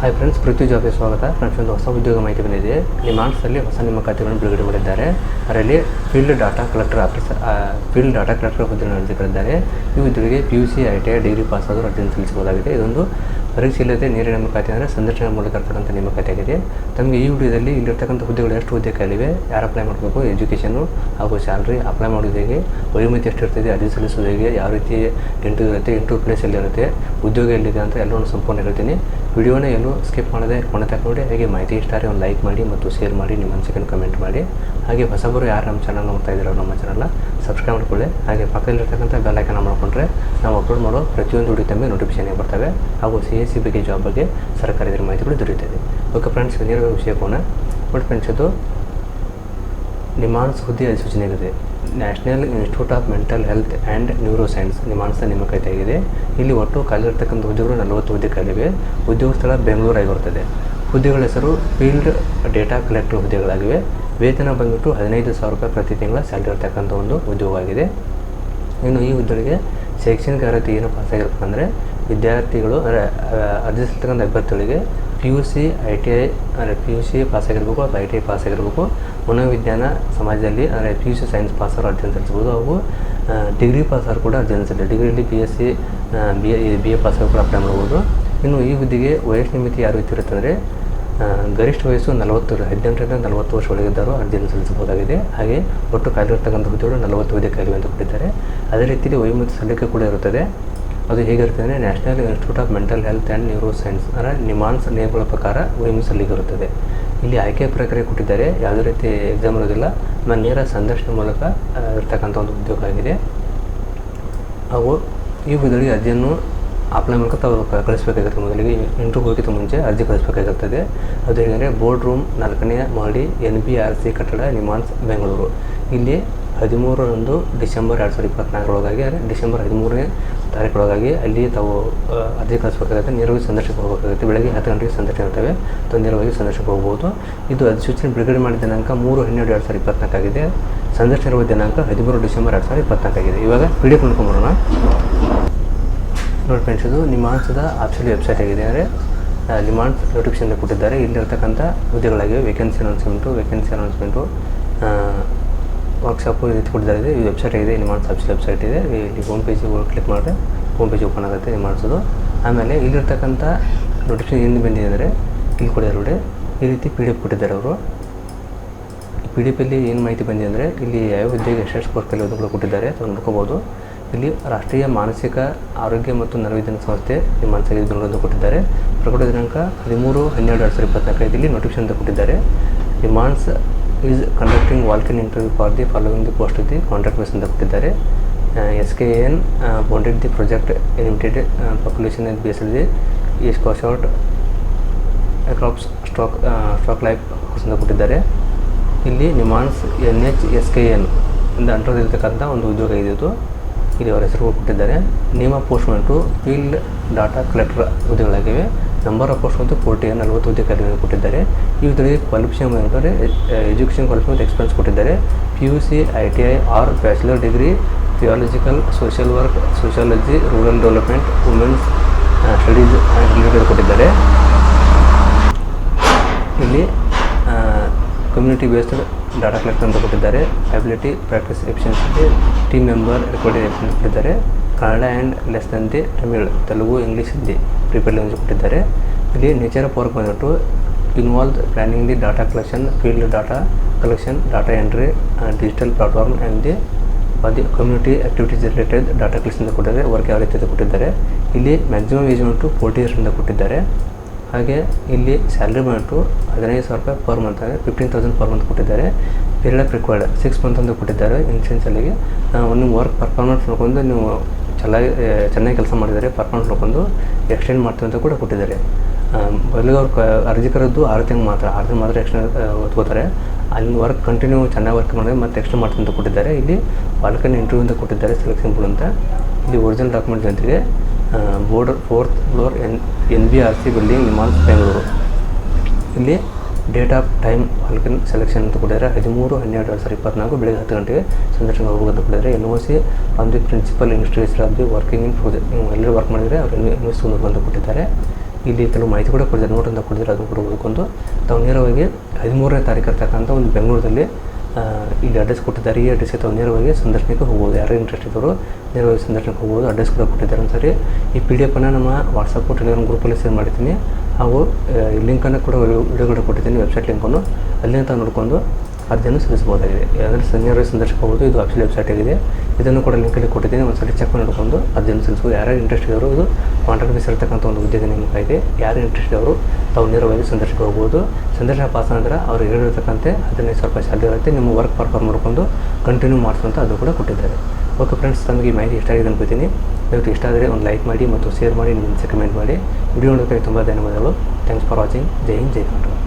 Hi friends ಪೃಥ್ವಿ ಜಾಬ್ಗೆ ಸ್ವಾಗತ. Friends ಒಂದು ಹೊಸ ಉದ್ಯೋಗ ಮಾಹಿತಿ ಬಂದಿದೆ. ನಿಮಾನ್ಸಲ್ಲಿ ಹೊಸ ನಿಮ್ಮ ಖಾತೆಗಳನ್ನು ಬಿಡುಗಡೆ ಮಾಡಿದ್ದಾರೆ. ಅದರಲ್ಲಿ field data collector officer field data collector ಹುದ್ದೆಯನ್ನು ನಡೆಸಿಕೊಂಡಿದ್ದಾರೆ. ಈ ಹುದ್ದೆಗೆ P U C I T I degree pass ಆದರೂ ಅರ್ಜಿಯನ್ನು ಸಲ್ಲಿಸಬಹುದಾಗಿದೆ. ಇದೊಂದು ಪರೀಕ್ಷೆ ಇಲ್ಲದೆ ನೇರ ನೇಮಕಾತಿ ಅಂದರೆ ಸಂದರ್ಶನ ಮೂಲಕ ಏರ್ಪಡುವಂಥ ನೇಮಕಾತಿ ಆಗಿದೆ. ತಮಗೆ ಈ ವಿಡಿಯೋದಲ್ಲಿ ಇಲ್ಲಿರ್ತಕ್ಕಂಥ ಹುದ್ದೆಗಳು ಎಷ್ಟು ಹುದ್ದೆ ಯಾರು ಅಪ್ಲೈ ಮಾಡಬೇಕು ಎಜುಕೇಷನು ಹಾಗೂ ಸ್ಯಾಲ್ರಿ ಅಪ್ಲೈ ಮಾಡೋದು ಹೇಗೆ, ವಯೋಮಿತಿ ಎಷ್ಟಿರ್ತದೆ, ಅರ್ಜಿ ಸಲ್ಲಿಸೋದು ಹೇಗೆ, ಯಾವ ರೀತಿ ಇಂಟರ್ವ್ಯೂ ಇರುತ್ತೆ ಇಂಟರ್ವ್ಯೂ ಪ್ಲೇಸ್ ಎಲ್ಲಿರುತ್ತೆ ಉದ್ಯೋಗ ಎಲ್ಲಿದೆ ಅಂತ ಎಲ್ಲವನ್ನು ಸಂಪೂರ್ಣ ಹೇಳ್ತೀನಿ. ವಿಡಿಯೋನ ಎಲ್ಲೂ ಸ್ಕಿಪ್ ಮಾಡದೆ ಕೊನೆ ತನಕ ನೋಡಿ, ಹಾಗೆ ಮಾಹಿತಿ ಇಷ್ಟ ಆದರೆ ಒಂದು ಲೈಕ್ ಮಾಡಿ ಮತ್ತು ಶೇರ್ ಮಾಡಿ, ನಿಮ್ಮ ಅನಿಸಿಕೆಯನ್ನು ಕಮೆಂಟ್ ಮಾಡಿ. ಹಾಗೆ ಹೊಸಬರು ಯಾರು ನಮ್ಮ ಚಾನಲ್ ನೋಡ್ತಾ ಇದ್ದೀರೋ ನಮ್ಮ ಚಾನಲ್ನ ಸಬ್ಸ್ಕ್ರೈಬ್ ಮಾಡ್ಕೊಳ್ಳಿ. ಹಾಗೆ ಪಕ್ಕದಲ್ಲಿರ್ತಕ್ಕಂಥ ಬೆಲ್ಲೈಕನ್ನ ಮಾಡಿಕೊಂಡ್ರೆ ನಾವು ಅಪ್ಲೋಡ್ ಮಾಡೋ ಪ್ರತಿಯೊಂದು ವಿಡಿಯೋ ತಮಗೆ ನೋಟಿಫಿಕೇಶನ್ ಬರ್ತವೆ. ಹಾಗೂ ಸಿ ಎಸ್ ಸಿ ಬಗ್ಗೆ ಜಾಬ್ ಬಗ್ಗೆ ಸರ್ಕಾರದ ಮಾಹಿತಿಗಳು ದೊರೆಯುತ್ತದೆ ಓಕೆ ಫ್ರೆಂಡ್ಸ್ ನೇರವಾಗಿ ವಿಷಯ ಬಟ್ ಫ್ರೆಂಡ್ಸ್ ಇದು ಸುದ್ದಿ ಹುದ್ದೆ ಅಧಿಸೂಚನೆಯಾಗಿದೆ National Institute of Mental Health and neuroscience NIMHANS ನೇಮಕಾತಿ ಆಗಿದೆ ಇಲ್ಲಿ ಒಟ್ಟು ಖಾಲಿರ್ತಕ್ಕಂಥ ಹುದ್ದೆಗಳು ನಲವತ್ತು ಹುದ್ದೆಗಳಿವೆ ಉದ್ಯೋಗ ಸ್ಥಳ ಬೆಂಗಳೂರಾಗಿರುತ್ತದೆ. ಹುದ್ದೆಗಳ ಹೆಸರು ಫೀಲ್ಡ್ ಡೇಟಾ ಕಲೆಕ್ಟರ್ ಹುದ್ದೆಗಳಾಗಿವೆ. ವೇತನ ಬಂದ್ಬಿಟ್ಟು ಹದಿನೈದು ಸಾವಿರ ರೂಪಾಯಿ ಪ್ರತಿ ತಿಂಗಳ ಸ್ಯಾಲ್ರಿ ಇರ್ತಕ್ಕಂಥ ಒಂದು ಉದ್ಯೋಗ ಆಗಿದೆ ಇನ್ನು ಈ ಹುದ್ದೆಗಳಿಗೆ ಶೈಕ್ಷಣಿಕ ಅರ್ಹತೆ ಏನು ಪಾಸ್ ಅಂದರೆ ವಿದ್ಯಾರ್ಥಿಗಳು ಅಂದರೆ ಅರ್ಜಿ ಸಲ್ತಕ್ಕಂಥ ಅಭ್ಯರ್ಥಿಗಳಿಗೆ P U C I T I ಅಂದರೆ ಪಿ ಯು ಸಿ ಪಾಸ್ ಆಗಿರಬೇಕು ಅಥವಾ ಐ ಟಿ ಐ ಪಾಸ್ ಆಗಿರಬೇಕು. ಮನೋವಿಜ್ಞಾನ ಸಮಾಜದಲ್ಲಿ, ಅಂದರೆ ಪಿ ಯು ಸಿ ಸೈನ್ಸ್ ಪಾಸರು ಅರ್ಜಿಯನ್ನು ಸಲ್ಲಿಸಬಹುದು ಹಾಗೂ ಡಿಗ್ರಿ ಪಾಸರು ಕೂಡ ಅರ್ಜಿಯನ್ನು ಸಲ್ಲಿ ಡಿಗ್ರಿಯಲ್ಲಿ B S C B A B A pass ಕೂಡ ಅಪ್ಲೈ ಮಾಡ್ಬೋದು. ಇನ್ನು ಈ ಹುದ್ದೆಗೆ ವಯಸ್ಸಿನ ಮಿತಿ ಯಾರು ರೀತಿ ಇರುತ್ತೆ ಅಂದರೆ ಗರಿಷ್ಠ ವಯಸ್ಸು ನಲವತ್ತು, ಹದಿನೆಂಟರಿಂದ ನಲವತ್ತು ವರ್ಷ ಒಳಗಿದ್ದವರು ಅರ್ಜಿಯನ್ನು ಸಲ್ಲಿಸಬಹುದಾಗಿದೆ. ಹಾಗೆ ಒಟ್ಟು ಕಾಲಿರ್ತಕ್ಕಂಥ ಹುದ್ದೆಗಳು ನಲವತ್ತು ಹುದ್ದೆ ಕಾಲಿವೆ ಅಂತ ಕೊಟ್ಟಿದ್ದಾರೆ. ಅದೇ ರೀತಿಯಲ್ಲಿ ವಯೋಮಿತಿ ಸಲ್ಲಿಕೆ ಕೂಡ ಇರುತ್ತದೆ. ಅದು ಹೇಗಿರುತ್ತೆ ಅಂದರೆ national institute of mental health and neuro science ಅಂದರೆ ನಿಮಾನ್ಸ್ ನಿಯಮಗಳ ಪ್ರಕಾರ ವಯೋಮಿತಿ ಸಲ್ಲಿಕೆ ಇರುತ್ತದೆ. ಇಲ್ಲಿ ಆಯ್ಕೆ ಪ್ರಕ್ರಿಯೆ ಕೊಟ್ಟಿದ್ದಾರೆ. ಯಾವುದೇ ರೀತಿ ಎಕ್ಸಾಮ್ ಇರೋದಿಲ್ಲ ನಾನು ನೇರ ಸಂದರ್ಶನ ಮೂಲಕ ಇರ್ತಕ್ಕಂಥ ಒಂದು ಉದ್ಯೋಗ ಆಗಿದೆ. ಹಾಗೂ ಈ ಹುದ್ದೆಗಳಿಗೆ ಅರ್ಜಿಯನ್ನು ಅಪ್ಲೈ ಮೂಲಕ ತಾವು ಕಳಿಸ್ಬೇಕಾಗಿರುತ್ತೆ ಮೊದಲಿಗೆ ಇಂಟ್ರೂ ಮುಂಚೆ ಅರ್ಜಿ ಕಳಿಸ್ಬೇಕಾಗಿರ್ತದೆ ಅದು ಹೇಗೆಂದರೆ ಬೋರ್ಡ್ ರೂಮ್ ನಾಲ್ಕನೇ ಮಾಡಿ ಎನ್ ಬಿ ಆರ್ ಸಿ ಕಟ್ಟಡ ನಿಮಾನ್ಸ್, ಬೆಂಗಳೂರು. ಇಲ್ಲಿ ಹದಿಮೂರರಂದು ಡಿಸೆಂಬರ್ ಎರಡು ಸಾವಿರದ ಇಪ್ಪತ್ತ್ನಾಲ್ಕರೊಳಗಾಗಿ ಅಂದರೆ ಡಿಸೆಂಬರ್ ಹದಿಮೂರನೇ ತಾರೀಕೊಳಗಾಗಿ ಅಲ್ಲಿ ತಾವು ಅರ್ಜಿ ಕಳಿಸ್ಬೇಕಾಗುತ್ತೆ ನೇರವಾಗಿ ಸಂದರ್ಶನಕ್ಕೆ ಹೋಗಬೇಕಾಗುತ್ತೆ, ಬೆಳಗ್ಗೆ ಹತ್ತು ಗಂಟೆಗೆ ಸಂದರ್ಶನ ಇರ್ತವೆ, ಅಥವಾ ನೇರವಾಗಿ ಸಂದರ್ಶನಕ್ಕೆ ಹೋಗ್ಬೋದು. ಇದು ಅಧಿಸೂಚನೆ ಬಿಡುಗಡೆ ಮಾಡಿದ ದಿನಾಂಕ ಮೂರು ಹನ್ನೆರಡು ಎರಡು ಸಾವಿರದ ಇಪ್ಪತ್ನಾಲ್ಕಾಗಿದೆ. ಸಂದರ್ಶನ ಇರುವ ದಿನಾಂಕ ಹದಿಮೂರು ಡಿಸೆಂಬರ್ ಎರಡು ಸಾವಿರದ ಇಪ್ಪತ್ನಾಲ್ಕಾಗಿದೆ. ಇವಾಗ ಪಿ ಡಿ ನೋಡ್ಕೊಂಬರೋಣ ನೋಡಿ ಫ್ರೆಂಡ್ಸ್ ಇದು ನಿಮಾನ್ಸ್ದ ಆಪ್ಷನ್ ವೆಬ್ಸೈಟ್ ಆಗಿದೆ. ಅಂದರೆ ನಿಮಾನ್ಸ್ ನೋಟಿಫಿಕೇಶನ್ ಕೊಟ್ಟಿದ್ದಾರೆ. ಇಲ್ಲಿರ್ತಕ್ಕಂಥ ಹುದ್ದೆಗಳಾಗಿವೆ vacancy announcement vacancy announcement workshop ಇದು ಈ ವೆಬ್ಸೈಟ್ ಇದೆ ನಿಮಾನ್ಸ್ ಆಫೀಷಿಯಲ್ ವೆಬ್ಸೈಟ್ ಇದೆ. ಇಲ್ಲಿ ಹೋಮ್ ಪೇಜಿಗೆ ಕ್ಲಿಕ್ ಮಾಡಿದ್ರೆ ಹೋಮ್ ಪೇಜ್ ಓಪನ್ ಆಗುತ್ತೆ ನಿಮಾನ್ಸದು ಆಮೇಲೆ ಇಲ್ಲಿರ್ತಕ್ಕಂಥ ನೋಟಿಫಿಕೇಶನ್ ಏನು ಬಂದಿದೆ ಅಂದರೆ ಇಲ್ಲಿ ಕೊಡಿದ್ದಾರೆ ನೋಡಿ ಈ ರೀತಿ ಪಿ ಡಿ ಎಫ್ ಕೊಟ್ಟಿದ್ದಾರೆ ಅವರು. ಪಿ ಡಿ ಎಫಲ್ಲಿ ಏನು ಮಾಹಿತಿ ಬಂದಿದೆ ಅಂದರೆ ಇಲ್ಲಿ ಯಾವ ಉದ್ಯೋಗ ಎಷ್ಟೆಷ್ಟು ಕೋರ್ಸ್ ಕೂಡ ಕೊಟ್ಟಿದ್ದಾರೆ, ಅದನ್ನು ನೋಡ್ಕೋಬೋದು. ಇಲ್ಲಿ ರಾಷ್ಟ್ರೀಯ ಮಾನಸಿಕ ಆರೋಗ್ಯ ಮತ್ತು ನರವಿಜ್ಞಾನ ಸಂಸ್ಥೆ ಈ ಮಾನಸಿಕ ಬೆಂಗಳೂರು ಕೊಟ್ಟಿದ್ದಾರೆ. ಪ್ರಕಟ ದಿನಾಂಕ ಹದಿಮೂರು ಹನ್ನೆರಡು ಎರಡು ಸಾವಿರದ ಇಪ್ಪತ್ನಾಲ್ಕೈದು ಇಲ್ಲಿ ನೋಟಿಫಿಕೇಶನ್ ಅಂತ ಕೊಟ್ಟಿದ್ದಾರೆ. Demands is conducting walk in interview for the following the post the contract base ಅಂತ ಕೊಟ್ಟಿದ್ದಾರೆ S K N bounded the project limited population based the ಈ out crops stock stock life ಅಂತ ಕೊಟ್ಟಿದ್ದಾರೆ ಇಲ್ಲಿ NIMHANS N H S K N ಇಂದ ಅಂಟರ್ದಿರ್ತಕ್ಕಂಥ ಒಂದು ಉದ್ಯೋಗ ಇದ್ದು ಇದು. ಇಲ್ಲಿ ಅವರ ಹೆಸರು ಕೊಟ್ಟಿದ್ದಾರೆ. ನೇಮ ಪೋಸ್ಟ್ಮೆಂಟು ಫೀಲ್ಡ್ ಡಾಟಾ ಕಲೆಕ್ಟರ್ ಹುದ್ದೆಗಳಾಗಿವೆ ನಂಬರ್ ಆಫ್ ಪೋಸ್ಟ್ ಒಂದು ಫೋರ್ಟಿ ನಲವತ್ತು ಹುದ್ದೆ ಕೊಟ್ಟಿದ್ದಾರೆ. ಹುದ್ದೆಗಳಿಗೆ ಕ್ವಾಲಿಫಿಕೇಷನ್ ಬಂದರೆ ಎಜುಕೇಷನ್ ಕ್ವಾಲಿಫಿಕೇಷನ್ ಎಕ್ಸ್ಪೀರಿಯನ್ಸ್ ಕೊಟ್ಟಿದ್ದಾರೆ. P U C I T I or bachelor degree theological social work sociology rural development women's studies related ಕೊಟ್ಟಿದ್ದಾರೆ. ಇಲ್ಲಿ ಕಮ್ಯುನಿಟಿ ಬೇಸ್ಡ್ ಡಾಟಾ ಕಲೆಕ್ಟ್ ಅಂತ ಕೊಟ್ಟಿದ್ದಾರೆ. Ability practice efficiency team member recording ಕೊಟ್ಟಿದ್ದಾರೆ. Kannada and less than the Tamil, Telugu, English Hindi prepare language ಕೊಟ್ಟಿದ್ದಾರೆ. ಇಲ್ಲಿ nature of work ಬಂದ್ಬಿಟ್ಟು involve planning the data collection field data collection data entry digital platform and the the community activities related data collection ಕೊಟ್ಟಿದ್ದಾರೆ. Work ಯಾವ ರೀತಿ ಕೊಟ್ಟಿದ್ದಾರೆ. ಇಲ್ಲಿ maximum age ಬಂದ್ಬಿಟ್ಟು forty ಇಯರ್ಸಿಂದ ಕೊಟ್ಟಿದ್ದಾರೆ. ಹಾಗೆ ಇಲ್ಲಿ ಸ್ಯಾಲ್ರಿ ಬಂದ್ಬಿಟ್ಟು ಹದಿನೈದು ಸಾವಿರ ರೂಪಾಯಿ ಪರ್ ಮಂತ್ ಅಂದರೆ ಫಿಫ್ಟೀನ್ ತೌಸಂಡ್ ಪರ್ ಮಂತ್ ಕೊಟ್ಟಿದ್ದಾರೆ. Period of required six month ಅಂತ ಕೊಟ್ಟಿದ್ದಾರೆ. ಇನ್ಸೆನ್ಸಲ್ಲಿಗೆ ಒಂದು ವರ್ಕ್ ಪರ್ಫಾರ್ಮೆನ್ಸ್ ನೋಡ್ಕೊಂಡು ನೀವು ಚೆನ್ನಾಗಿ ಚೆನ್ನಾಗಿ ಕೆಲಸ ಮಾಡಿದ್ದಾರೆ ಪರ್ಫಾರ್ಮೆನ್ಸ್ ನೋಡ್ಕೊಂಡು ಎಕ್ಸ್ಟೆಂಡ್ ಮಾಡ್ತೀವಿ ಅಂತ ಕೂಡ ಕೊಟ್ಟಿದ್ದಾರೆ. ಮೊದಲಿಗೆ ಅವ್ರು ಕ, ಅರ್ಜಿ ಕರೆದು ಆರು ತಿಂಗಳು ಮಾತ್ರ ಆರು ತಿಂಗಳು ಮಾತ್ರ ಎಕ್ಸ್ಟೆಂಡ್ ಓದ್ಕೋತಾರೆ. ಅಲ್ಲಿ ವರ್ಕ್ ಕಂಟಿನ್ಯೂ ಚೆನ್ನಾಗಿ ವರ್ಕ್ ಮಾಡಿದ್ರೆ ಮತ್ತೆ ಎಕ್ಸ್ಟೆಂಡ್ ಮಾಡ್ತೀವಿ ಅಂತ ಕೊಟ್ಟಿದ್ದಾರೆ. ಇಲ್ಲಿ ಬಾಲ್ಕನಿ ಇಂಟರ್ವ್ಯೂ ಅಂತ ಕೊಟ್ಟಿದ್ದಾರೆ ಸೆಲೆಕ್ಷನ್ ಬೋರ್ಡ್ ಅಂತ. ಇಲ್ಲಿ ಒರಿಜಿನಲ್ ಡಾಕ್ಯುಮೆಂಟ್ ಜೊತೆಗೆ board fourth floor N N B R C building NIMHANS Bengaluru ಇಲ್ಲಿ date of time walk in selection ಅಂತ ಕೊಟ್ಟಿದ್ದಾರೆ ಹದಿಮೂರು, ಹನ್ನೆರಡು, ಎರಡು ಸಾವಿರದ ಇಪ್ಪತ್ನಾಲ್ಕು ಬೆಳಗ್ಗೆ ಹತ್ತು ಗಂಟೆಗೆ ಸಂದರ್ಶನ ಹೋಗೋದು ಕೊಟ್ಟಿದ್ದಾರೆ N O C on principal industries of working in ನೀವು ಎಲ್ಲರೂ ವರ್ಕ್ ಮಾಡಿದರೆ ಅವ್ರು ಎಸ್ ಅಂತ ಕೊಟ್ಟಿದ್ದಾರೆ. ಇಲ್ಲಿ ಕೆಲವು ಮಾಹಿತಿ ಕೂಡ ಕೊಟ್ಟಿದ್ದಾರೆ ನೋಟ್ ಅಂತ ಕೊಟ್ಟಿದ್ದಾರೆ ಅದನ್ನು ಕೂಡ ಓದ್ಕೊಂಡು. ತಾವು ನೇರವಾಗಿ ಹದಿಮೂರನೇ ತಾರೀಕು ಇರ್ತಕ್ಕಂಥ ಒಂದು ಬೆಂಗಳೂರಲ್ಲಿ ಇಲ್ಲಿ ಅಡ್ರೆಸ್ ಕೊಟ್ಟಿದ್ದಾರೆ. ಈ ಅಡ್ರೆಸ್ಗೆ ತಾವು ನೇರವಾಗಿ ಸಂದರ್ಶನಕ್ಕೆ ಹೋಗ್ಬೋದು. ಯಾರು ಇಂಟ್ರೆಸ್ಟ್ ಇದ್ದವರು ನೇರವಾಗಿ ಸಂದರ್ಶನಕ್ಕೆ ಹೋಗ್ಬೋದು. ಅಡ್ರೆಸ್ ಕೂಡ ಕೊಟ್ಟಿದ್ದಾರೆ ಒಂದ್ಸರಿ ಈ ಪಿ ಡಿ ಎಫನ್ನು ನಮ್ಮ ವಾಟ್ಸಪ್ಪು ಟೆಲಿಗ್ರಾಮ್ ಗ್ರೂಪಲ್ಲಿ ಸೇರ್ ಮಾಡಿದ್ದೀನಿ ಹಾಗೂ ಲಿಂಕನ್ನು ಕೂಡ ವಿಡಿಯೋಗಳು ಕೊಟ್ಟಿದ್ದೀನಿ ವೆಬ್ಸೈಟ್ ಲಿಂಕನ್ನು. ಅಲ್ಲಿಂದ ತಾವು ನೋಡ್ಕೊಂಡು ಅರ್ಜಿಯನ್ನು ಸಲ್ಲಿಸಬಹುದಾಗಿದೆ. ಯಾಕಂದರೆ ನೇರವಾಗಿ ಸಂದರ್ಶಕ ಇದು ಅಫಿಷಿಯಲ್ ವೆಬ್ಸೈಟ್ ಆಗಿದೆ. ಇದನ್ನು ಕೂಡ ಲಿಂಕಲ್ಲಿ ಕೊಟ್ಟಿದ್ದೀನಿ. ಒಂದ್ಸರಿ ಚೆಕ್ ಮಾಡಿಕೊಂಡು ಅರ್ಜಿಯನ್ನು ಸಲ್ಲಿಸಬಹುದು. ಯಾರ್ಯಾರು ಇಂಟ್ರೆಸ್ಟ್ ಇದ್ದಾರೋ ಇದು ಕಾಂಟ್ರಾಕ್ಟ್ ಬೇಸ್ ಇರತಕ್ಕಂಥ ಒಂದು ಉದ್ಯೋಗ ನೇಮಕ ಇದೆ ಯಾರು ಇಂಟ್ರೆಸ್ಟ್ ಇದ್ದಾರೋ ತಾವು ನೇರವಾಗಿ ಸಂದರ್ಶಕ ಹೋಗ್ಬೋದು. ಸಂದರ್ಶನ ಪಾಸ್ ನಂತರ ಅವ್ರು ಹೇಳಿರ್ತಕ್ಕಂತೆ ಹದಿನೈದು ಸಾವಿರ ರೂಪಾಯಿ ಸ್ಯಾಲರಿ ಇರುತ್ತೆ ನಿಮ್ಮ ವರ್ಕ್ ಪರ್ಫಾರ್ಮ್ ಮಾಡ್ಕೊಂಡು ಕಂಟಿನ್ಯೂ ಮಾಡಿಸುವಂಥ ಅದು ಕೂಡ ಕೊಟ್ಟಿದ್ದಾರೆ. ಓಕೆ ಫ್ರೆಂಡ್ಸ್ ತಮಗೆ ಈ ಮಾಹಿತಿ ಇಷ್ಟ ಆಗಿದೆ ಅನ್ಕೋತೀನಿ. ಇವತ್ತು ಇಷ್ಟ ಆದರೆ ಒಂದು ಲೈಕ್ ಮಾಡಿ ಮತ್ತು ಶೇರ್ ಮಾಡಿ ನಿಮ್ಮ ಕಮೆಂಟ್ ಮಾಡಿ. ವಿಡಿಯೋ ನೋಡೋದಕ್ಕೆ ತುಂಬ ಧನ್ಯವಾದಗಳು. ಥ್ಯಾಂಕ್ಸ್ ಫಾರ್ ವಾಚಿಂಗ್ ಜೈ ಹಿಂದ್, ಜೈ ಕರ್ನಾಟಕ.